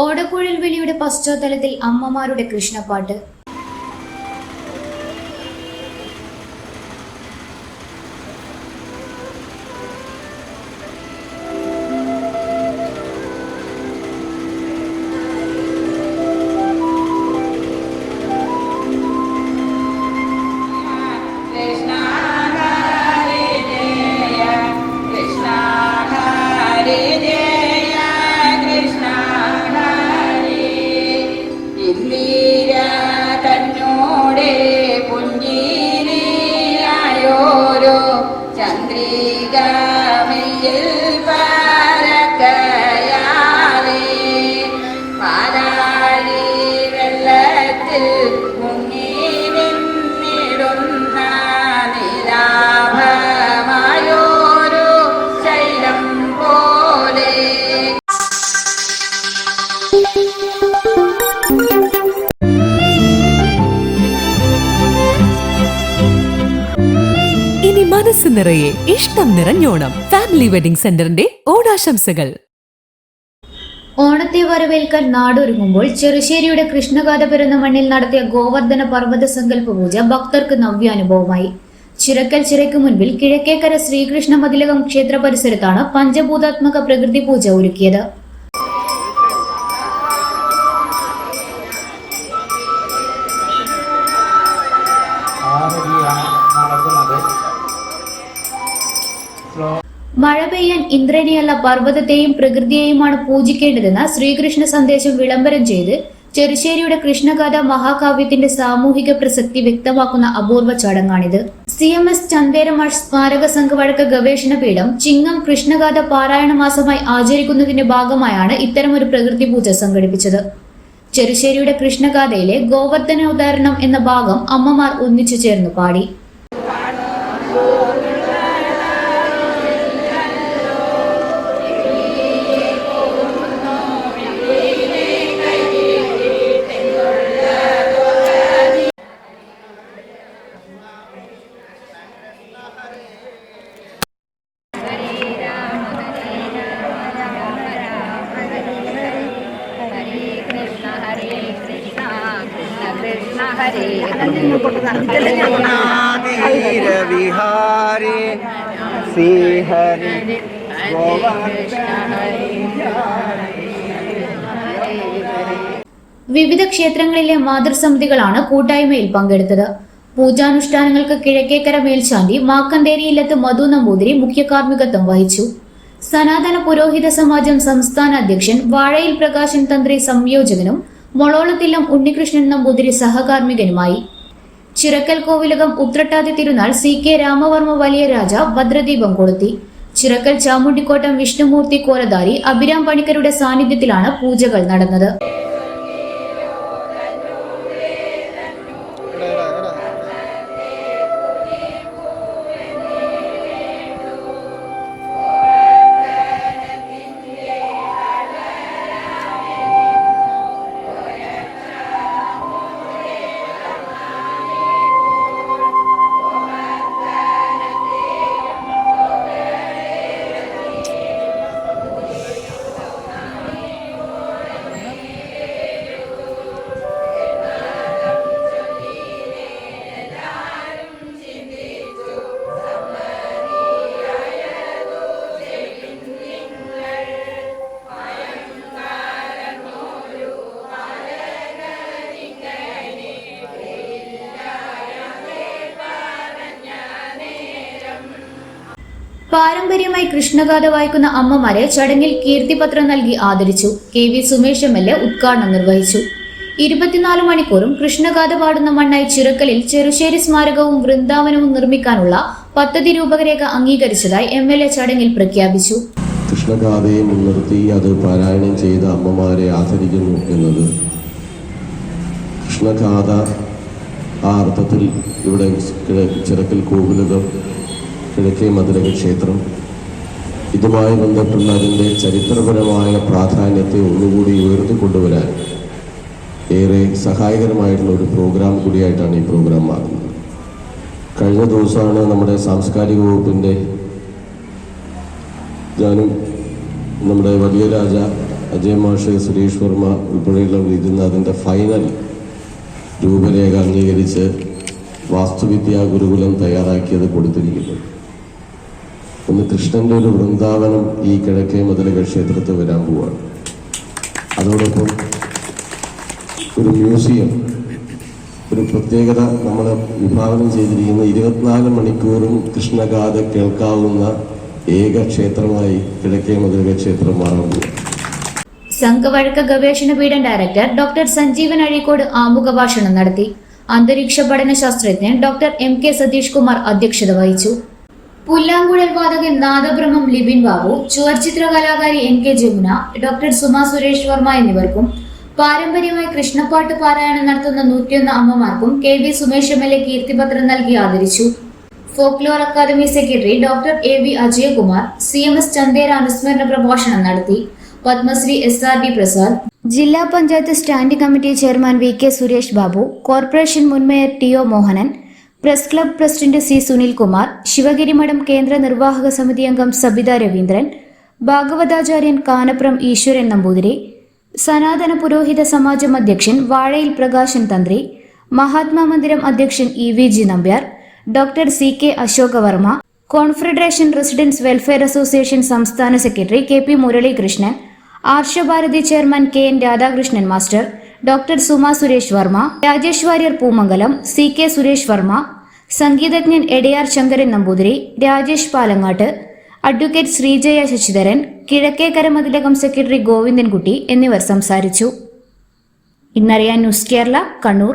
ഓടക്കുഴൽ വിളിയുടെ പശ്ചാത്തലത്തിൽ അമ്മമാരുടെ കൃഷ്ണപ്പാട്ട് இயல்ப ഇനി മനസ്സ് നിറയെ ഇഷ്ടം നിറഞ്ഞോണം. ഫാമിലി വെഡിംഗ് സെന്ററിന്റെ ഓണാശംസകൾ. ഓണത്തെ വരവേൽക്കാൻ നാടൊരുങ്ങുമ്പോൾ ചെറുശ്ശേരിയുടെ കൃഷ്ണഗാഥ പിറന്ന മണ്ണിൽ നടത്തിയ ഗോവർദ്ധന പർവത സങ്കല്പ പൂജ ഭക്തർക്ക് നവ്യാനുഭവമായി. ചിറക്കൽ ചിറയ്ക്ക് മുൻപിൽ കിഴക്കേക്കര ശ്രീകൃഷ്ണ മതിലകം ക്ഷേത്ര പരിസരത്താണ് പഞ്ചഭൂതാത്മക പ്രകൃതി പൂജ ഒരുക്കിയത്. മഴ പെയ്യാൻ ഇന്ദ്രനെയല്ല പർവതത്തെയും പ്രകൃതിയെയുമാണ് പൂജിക്കേണ്ടതെന്ന ശ്രീകൃഷ്ണ സന്ദേശം വിളംബരം ചെയ്ത് ചെറുശ്ശേരിയുടെ കൃഷ്ണകഥ മഹാകാവ്യത്തിന്റെ സാമൂഹിക പ്രസക്തി വ്യക്തമാക്കുന്ന അപൂർവ ചടങ്ങാണിത്. സി എം എസ് ചന്ദേരമാഷ് സ്മാരക സംഘവഴക്ക ഗവേഷണ പീഠം ചിങ്ങം കൃഷ്ണഗാഥ പാരായണ മാസമായി ആചരിക്കുന്നതിന്റെ ഭാഗമായാണ് ഇത്തരമൊരു പ്രകൃതി പൂജ സംഘടിപ്പിച്ചത്. ചെറുശ്ശേരിയുടെ കൃഷ്ണഗാഥയിലെ ഗോവർദ്ധനോദാഹരണം എന്ന ഭാഗം അമ്മമാർ ഒന്നിച്ചു ചേർന്ന് പാടി. വിഹാരി ശ്രീഹരി. വിവിധ ക്ഷേത്രങ്ങളിലെ മാതൃസമിതികളാണ് കൂട്ടായ്മയിൽ പങ്കെടുത്തത്. പൂജാനുഷ്ഠാനങ്ങൾക്ക് കിഴക്കേക്കര മേൽശാന്തി മാക്കന്തേരിയിലെത്ത് മധു നമ്പൂതിരി മുഖ്യ കാർമ്മികത്വം വഹിച്ചു. സനാതന പുരോഹിത സമാജം സംസ്ഥാന അധ്യക്ഷൻ വാഴയിൽ പ്രകാശൻ തന്ത്രി സംയോജകനും മൊളോളത്തില്ലം ഉണ്ണികൃഷ്ണൻ നമ്പൂതിരി സഹകാർമ്മികനുമായി. ചിറക്കൽ കോവിലകം ഉത്രട്ടാതി തിരുനാൾ സി കെ രാമവർമ്മ വലിയ രാജ ഭദ്രദീപം കൊളുത്തി. ചിറക്കൽ ചാമുണ്ടിക്കോട്ടം വിഷ്ണുമൂർത്തി കോലധാരി അഭിരാം പണിക്കരുടെ സാന്നിധ്യത്തിലാണ് പൂജകൾ നടന്നത്. പാരമ്പര്യമായി കൃഷ്ണഗാഥ വായിക്കുന്ന അമ്മമാരെ ചടങ്ങിൽ കീർത്തിപത്രം നൽകി ആദരിച്ചു. K V Sumesh M L A ഉദ്ഘാടനം നിർവഹിച്ചു. ഇരുപത്തിനാല് മണിക്കൂറും കൃഷ്ണഗാഥ പാടുന്ന മണ്ണായി ചിറക്കലിൽ ചെറുശ്ശേരി സ്മാരകവും വൃന്ദാവനവും നിർമ്മിക്കാനുള്ള പദ്ധതി രൂപരേഖ അംഗീകരിച്ചതായി എം എൽ എ ചടങ്ങിൽ പ്രഖ്യാപിച്ചു. കൃഷ്ണഗാഥയെ മുൻനിർത്തി അത് പാരായണം ചെയ്ത അമ്മമാരെ ആദരിക്കുന്നു എന്നത് കൃഷ്ണഗാഥ ആ അർത്ഥത്തിൽ ഇവിടെ ചിറക്കൽ കോവിലകം കിഴക്കേ മധുരക ക്ഷേത്രം. ഇതുമായി ബന്ധപ്പെട്ട അതിന്റെ ചരിത്രപരമായ പ്രാധാന്യത്തെ ഒന്നുകൂടി ഉയർത്തിക്കൊണ്ടുവരാൻ ഏറെ സഹായകരമായിട്ടുള്ള ഒരു പ്രോഗ്രാം കൂടിയായിട്ടാണ് ഈ പ്രോഗ്രാം മാറുന്നത് കഴിഞ്ഞ ദിവസമാണ് നമ്മുടെ സാംസ്കാരിക വകുപ്പിന്റെ ഞാനും നമ്മുടെ വലിയ രാജ അജയ് മാഷ് സുരേഷ് വർമ്മ ഉൾപ്പെടെയുള്ള ഇരുന്ന് അതിന്റെ ഫൈനൽ രൂപരേഖ അംഗീകരിച്ച് വാസ്തുവിദ്യാ ഗുരുകുലം തയ്യാറാക്കിയത് കൊടുത്തിരിക്കുന്നു. ഒന്ന് കൃഷ്ണന്റെ ഒരു വൃന്ദാവനം ഈ കിഴക്കേ മതിലക ക്ഷേത്രത്തിൽ വരാൻ പോവാണ്. അതോടൊപ്പം ഒരു മ്യൂസിയം ഒരു പ്രത്യേകത നമ്മൾ വിഭാവനം ചെയ്തിരിക്കുന്ന ഇരുപത്തിനാല് മണിക്കൂറും കൃഷ്ണഗാഥ കേൾക്കാവുന്ന ഏക ക്ഷേത്രമായി കിഴക്കേ മതിലക ക്ഷേത്രം പോവുക സംഘവഴക്ക ഗവേഷണ പീഠം ഡയറക്ടർ ഡോക്ടർ സഞ്ജീവൻ അഴീക്കോട് ആമുഖ ഭാഷണം നടത്തി. അന്തരീക്ഷ പഠന ശാസ്ത്രജ്ഞൻ doctor M K Satheesh Kumar അധ്യക്ഷത വഹിച്ചു. പുല്ലാങ്കുഴൽ വാതകൻ നാദബ്രഹ്മം ലിബിൻ ബാബു ചുവർചിത്ര കലാകാരി N K Jamuna doctor Suma Suresh Varma എന്നിവർക്കും പാരമ്പര്യമായി കൃഷ്ണപ്പാട്ട് പാരായണം നടത്തുന്ന നൂറ്റിയൊന്ന് അമ്മമാർക്കും K V Sumesh M L A കീർത്തിപത്രം നൽകി ആദരിച്ചു. Folklore academy secretary doctor A V Ajayakumar C M S Chandera അനുസ്മരണ പ്രഭാഷണം നടത്തി. Padmashri S R D Prasad. ജില്ലാ panchayat standing committee chairman V K Suresh Babu corporation മുൻ mayor T O Mohanan press club president C Sunilkumar Sivagiri മഠം കേന്ദ്ര നിർവാഹക സമിതി അംഗം സബിത രവീന്ദ്രൻ ഭാഗവതാചാര്യൻ കാനപ്രം ഈശ്വരൻ നമ്പൂതിരി സനാതന പുരോഹിത സമാജം അധ്യക്ഷൻ വാഴയിൽ പ്രകാശൻ തന്ത്രി മഹാത്മാ മന്ദിരം അധ്യക്ഷൻ E V G Nambiar doctor C K Ashokavarma confederation residents welfare association സംസ്ഥാന secretary K P Muralikrishnan Arshabharathi chairman K N Radhakrishnan master doctor Suma Suresh Varma Rajesh Warrier Poomangalam C K Suresh Varma സംഗീതജ്ഞൻ Edayar Sankaran Namboothiri Rajesh Palangattu advocate Sreejaya Sasidharan Kizhakkekara Mathilakam secretary Govindankutty എന്നിവർ സംസാരിച്ചു. ഇന്നറിയാൻ news Kerala Kannur.